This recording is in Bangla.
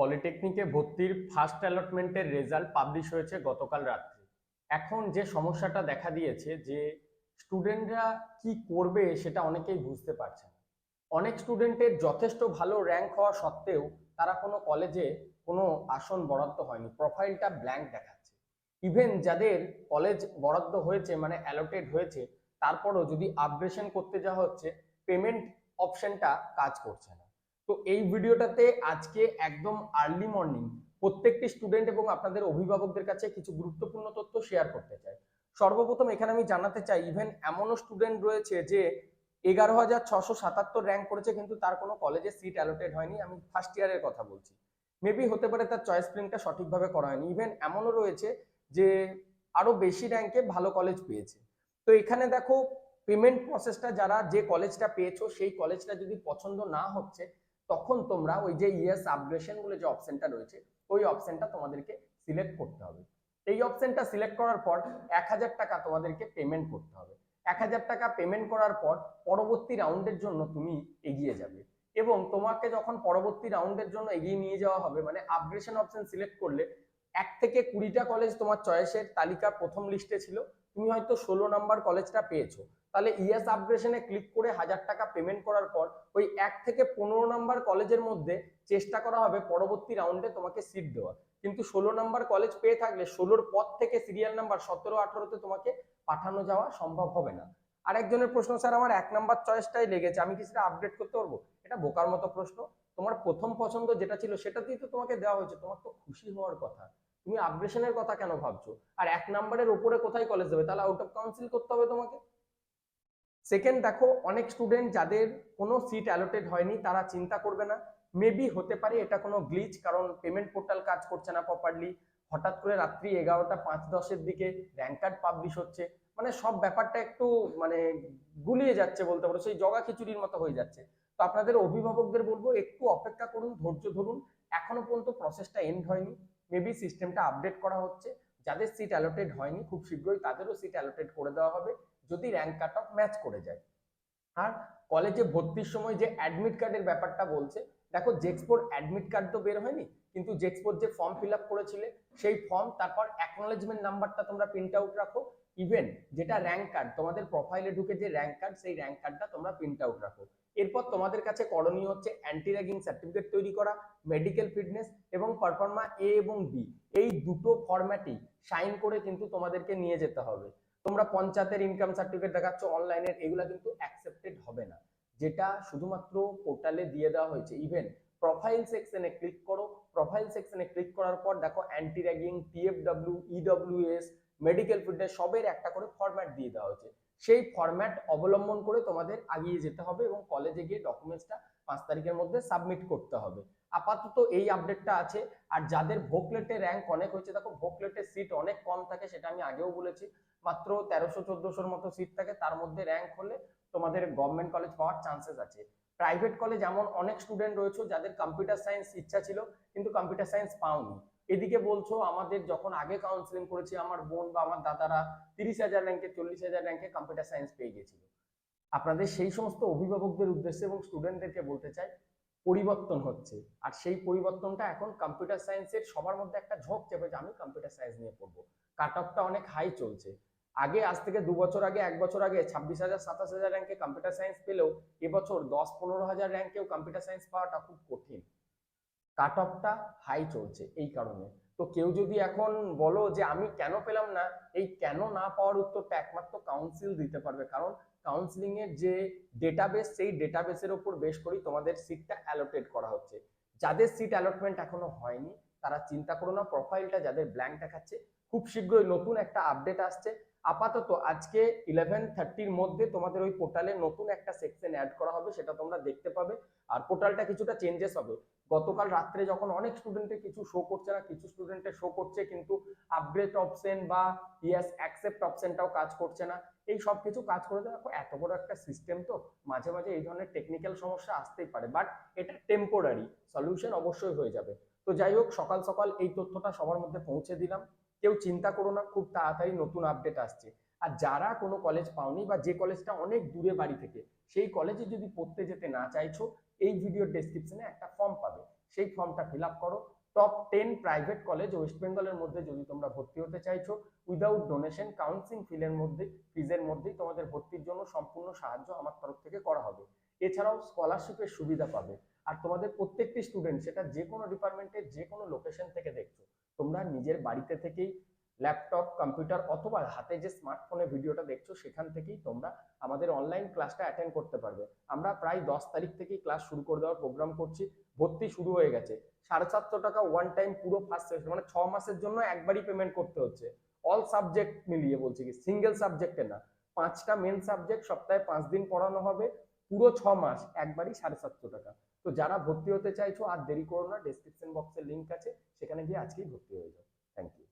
পলিটেকনিকে ভর্তির ফার্স্ট অ্যালটমেন্টের রেজাল্ট পাবলিশ হয়েছে গতকাল রাত্রে। এখন যে সমস্যাটা দেখা দিয়েছে যে স্টুডেন্টরা কি করবে সেটা অনেকেই বুঝতে পারছে না। অনেক স্টুডেন্টের যথেষ্ট ভালো র্যাঙ্ক হওয়া সত্ত্বেও তারা কোনো কলেজে কোনো আসন বরাদ্দ হয়নি, প্রোফাইলটা ব্ল্যাঙ্ক দেখাচ্ছে। ইভেন যাদের কলেজ বরাদ্দ হয়েছে মানে অ্যালোটেড হয়েছে, তারপরও যদি আপগ্রেশন করতে যাওয়া হচ্ছে, পেমেন্ট অপশনটা কাজ করছে না। তো এই ভিডিওটাতে আজকে একদম আর্লি মর্নিং প্রত্যেকটি স্টুডেন্ট এবং আপনাদের অভিভাবকদের কাছে কিছু গুরুত্বপূর্ণ তথ্য শেয়ার করতে চাই। সর্বপ্রথম এখানে আমি জানাতে চাই ইভেন এমনও স্টুডেন্ট রয়েছে যে এগারো হাজার ছশো সাতাত্তর র্যাঙ্ক করেছে কিন্তু তার কোনো কলেজে সিট অ্যালোটেড হয়নি। আমি ফার্স্ট ইয়ারের কথা বলছি। মেবি হতে পারে তার চয়েস প্রিন্টটা সঠিকভাবে করা হয়নি। ইভেন এমনও রয়েছে যে আরও বেশি র্যাঙ্কে ভালো কলেজ পেয়েছে। তো এখানে দেখো পেমেন্ট প্রসেসটা যারা যে কলেজটা পেয়েছ, সেই কলেজটা যদি পছন্দ না হচ্ছে তখন তোমরা ওই যে ইয়েস আপগ্রেশন বলে যে অপশনটা রয়েছে, ওই অপশনটা তোমাদেরকে সিলেক্ট করতে হবে। এই অপশনটা সিলেক্ট করার পর এক হাজার টাকা তোমাদেরকে পেমেন্ট করতে হবে। এক হাজার টাকা পেমেন্ট করার পর পরবর্তী রাউন্ডের জন্য তুমি এগিয়ে যাবে। এবং তোমাকে যখন পরবর্তী রাউন্ডের জন্য এগিয়ে নিয়ে যাওয়া হবে মানে আপগ্রেশন অপশন সিলেক্ট করলে এক থেকে কুড়িটা কলেজ তোমার চয়েসের তালিকা প্রথম লিস্টে ছিল। তুমি হয়তো ষোলো নাম্বার কলেজটা পেয়েছ। তাহলে ইএস আপগ্রেশনে ক্লিক করে হাজার টাকা পেমেন্ট করার পর ওই এক থেকে পনেরো নাম্বার কলেজের মধ্যে চেষ্টা করা হবে পরবর্তী রাউন্ডে তোমাকে সিট দেওয়া কিন্তু ষোলো নাম্বার কলেজ পেয়ে থাকলে ষোলোর পর থেকে সিরিয়াল নাম্বার সতেরো, আঠারোতে তোমাকে পাঠানো যাওয়া সম্ভব হবে না। আরেকজনের প্রশ্ন, স্যার, আমার এক নাম্বার চয়েসটাই লেগেছে, আমি কি সেটা আপডেট করতে পারব? এটা বোকার মতো প্রশ্ন। তোমার প্রথম পছন্দ যেটা ছিল সেটাতেই তো তোমাকে দেওয়া হয়েছে। তোমার তো খুশি হওয়ার কথা। তুমি আপগ্রেশনের কথা কেন ভাবছ? আর এক নাম্বারের উপরে কোথায় কলেজ দেবে? তাহলে আউট অফ কাউন্সিল করতে হবে তোমাকে। সেকেন্ড দেখো, অনেক স্টুডেন্ট যাদের কোনো সিট অ্যালোটেড হয়নি, তারা চিন্তা করবে না। মেবি হতে পারে এটা কোনো গ্লিচ কারণ পেমেন্ট পোর্টাল কাজ করছে না প্রপারলি হঠাৎ করে রাত্রি এগারোটা পাঁচ দশের দিকে র্যাঙ্ক কার্ড পাবলিশ হচ্ছে। মানে সব ব্যাপারটা একটু মানে গুলিয়ে যাচ্ছে বলতে পারো। সেই জগা খিচুড়ির মতো হয়ে যাচ্ছে। তো আপনাদের অভিভাবকদের বলব, একটু অপেক্ষা করুন, ধৈর্য ধরুন। এখনও পর্যন্ত প্রসেসটা এন্ড হয়নি। মেবি সিস্টেমটা আপডেট করা হচ্ছে। যাদের সিট অ্যালোটেড হয়নি, খুব শীঘ্রই তাদেরও সিট অ্যালোটেড করে দেওয়া হবে। যদি র্যাঙ্ক কাট অফ ম্যাচ করে যায়। আর কলেজে ভর্তির সময় যে অ্যাডমিট কার্ডের ব্যাপারটা বলছে, দেখো জেক্সপোর অ্যাডমিট কার্ড তো বের হয়নি, কিন্তু জেক্সপোর যে ফর্ম ফিল আপ করেছিলে, সেই ফর্ম তারপর অ্যাকনোলেজমেন্ট নাম্বারটা তোমরা প্রিন্ট আউট রাখো। ইভেন যেটা র্যাঙ্ক কার্ড তোমাদের প্রোফাইলে ঢুকে যে র্যাঙ্ক কার্ড সেই র্যাঙ্ক কার্ডটা তোমরা প্রিন্ট আউট রাখো। এরপর তোমাদের কাছে করণীয় হচ্ছে অ্যান্টি র্যাগিং সার্টিফিকেট তৈরি করা মেডিকেল ফিটনেস এবং পারফর্মা এ এবং বি এই দুটো ফরম্যাটই সাইন করে কিন্তু তোমাদেরকে নিয়ে যেতে হবে। তোমরা পঞ্চায়েতের ইনকাম সার্টিফিকেট দেখাচ্ছ অনলাইনের এগুলা কিন্তু অ্যাকসেপ্টেড হবে না। যেটা শুধুমাত্র পোর্টালে দিয়ে দেওয়া হয়েছে। ইভেন প্রোফাইল সেকশনে ক্লিক করো। প্রোফাইল সেকশনে ক্লিক করার পর দেখো anti ragging TFW EWS medical fitness সবের একটা করে ফরম্যাট দিয়ে দেওয়া হয়েছে। সেই ফরম্যাট অবলম্বন করে তোমাদের আগিয়ে যেতে হবে এবং কলেজে গিয়ে ডকুমেন্টসটা পাঁচ তারিখের মধ্যে সাবমিট করতে হবে। আপাতত এই আপডেটটা আছে। আর যাদের ভোকলেটে র্যাঙ্ক অনেক হয়েছে, দেখো ভোকলেটের সিট অনেক কম থাকে সেটা আমি আগেও বলেছি। মাত্র তেরোশো চোদ্দশোর মতো সিট থাকে, তার মধ্যে র্যাঙ্ক হলে তোমাদের গভর্নমেন্ট কলেজ পাওয়ার চান্সেস আছে। প্রাইভেট কলেজ এমন অনেক স্টুডেন্ট রয়েছে যাদের কম্পিউটার সায়েন্স ইচ্ছা ছিল, কিন্তু কম্পিউটার সায়েন্স পাওনি। এদিকে বলছো, আমাদের যখন আগে কাউন্সিলিং করেছি, আমার বোন বা আমার দাদারা তিরিশ হাজার র্যাঙ্কে চল্লিশ হাজার র্যাঙ্কে কম্পিউটার সায়েন্স পেয়ে গেছিল। আপনাদের সেই সমস্ত অভিভাবকদের উদ্দেশ্যে এবং স্টুডেন্টদেরকে বলতে চাই পরিবর্তন হচ্ছে। আর সেই পরিবর্তনটা এখন কম্পিউটার সায়েন্সের সবার মধ্যে একটা ঝোঁক চেপে যে আমি কম্পিউটার সায়েন্স নিয়ে পড়ব। কাট অফটা অনেক হাই চলছে। আগে, আজ থেকে দু বছর আগে, এক বছর আগে ছাব্বিশ হাজার, সাতাশ হাজার র্যাঙ্কে কম্পিউটার সায়েন্স পেলেও এবছর দশ, পনেরো হাজার র্যাঙ্কেও কম্পিউটার সায়েন্স পাওয়াটা খুব কঠিন। কাট অফটা হাই চলছে এই কারণে। তো কেউ যদি এখন বলো যে আমি কেন পেলাম না, এই কেন না পাওয়ার উত্তরটা একমাত্র কাউন্সিল দিতে পারবে। কারণ কাউন্সিলিং এর যে ডেটাবেস সেই ডেটাবেসের উপর বেশ করেই তোমাদের সিটটা অ্যালোটেড করা হচ্ছে। যাদের সিট অ্যালটমেন্ট এখনও হয়নি, তারা চিন্তা করো না প্রোফাইলটা যাদের ব্ল্যাঙ্ক দেখাচ্ছে, খুব শীঘ্রই নতুন একটা আপডেট আসছে। আপাতত আজকে ইলেভেন থার্টির মধ্যে তোমাদের ওই পোর্টালে নতুন একটা সেকশন অ্যাড করা হবে, সেটা তোমরা দেখতে পাবে। আর পোর্টালটা কিছুটা চেঞ্জেস হবে। গতকাল রাত্রে যখন অনেক স্টুডেন্টের কিছু শো করছে না, কিছু স্টুডেন্টের শো করছে কিন্তু আপগ্রেড অপশন বা ইয়েস অ্যাকসেপ্ট অপশনটাও কাজ করছে না। এই সব কিছু কাজ করে দেখো, এত বড় একটা সিস্টেম তো, মাঝে মাঝে এই ধরনের টেকনিক্যাল সমস্যা আসতেই পারে। বাট এটা টেম্পোরারি সলিউশন অবশ্যই হয়ে যাবে। তো যাই হোক, সকাল সকাল এই তথ্যটা সবার মধ্যে পৌঁছে দিলাম। কেউ চিন্তা করো না, খুব তাড়াতাড়ি নতুন আপডেট আসছে। আর যারা কোনো কলেজ পাওনি বা যে কলেজটা অনেক দূরে বাড়ি থেকে সেই কলেজে যদি পড়তে যেতে না চাইছো, এই ভিডিওর ডেসক্রিপশনে একটা ফর্ম পাবে। সেই ফর্মটা ফিল আপ করো। Top ten private college west বেঙ্গলের মধ্যে যদি তোমরা ভর্তি হতে চাইছো উইদাউট ডোনেশন কাউন্সিলিং ফিলের মধ্যে ফিজের মধ্যেই তোমাদের ভর্তির জন্য সম্পূর্ণ সাহায্য আমার তরফ থেকে করা হবে। এছাড়াও স্কলারশিপের সুবিধা পাবে। আর তোমাদের প্রত্যেকটি স্টুডেন্ট সেটা যে কোনো ডিপার্টমেন্টের যে কোনো লোকেশন থেকে দেখছ, তোমরা নিজের বাড়িতে থেকেই ল্যাপটপ কম্পিউটার অথবা হাতে যে স্মার্টফোনে ভিডিওটা দেখছ, সেখান থেকেই তোমরা আমাদের অনলাইন ক্লাসটা অ্যাটেন্ড করতে পারবে। আমরা প্রায় দশ তারিখ থেকেই ক্লাস শুরু করে দেওয়ার প্রোগ্রাম করছি, ভর্তি শুরু হয়ে গেছে। সাড়ে সাতশো টাকা ওয়ান টাইম পুরো ফার্স্ট সেমিস্টার মানে ছ মাসের জন্য একবারই পেমেন্ট করতে হচ্ছে। অল সাবজেক্ট মিলিয়ে বলছি কি সিঙ্গেল সাবজেক্টে না। পাঁচটা মেন সাবজেক্ট সপ্তাহে পাঁচ দিন পড়ানো হবে, পুরো ছ মাস একবারই সাড়ে সাতশো টাকা। তো যারা ভর্তি হতে চাইছো, আর দেরি করো না ডেসক্রিপশন বক্সের লিঙ্ক আছে, সেখানে গিয়ে আজকেই ভর্তি হয়ে যাও। Thank you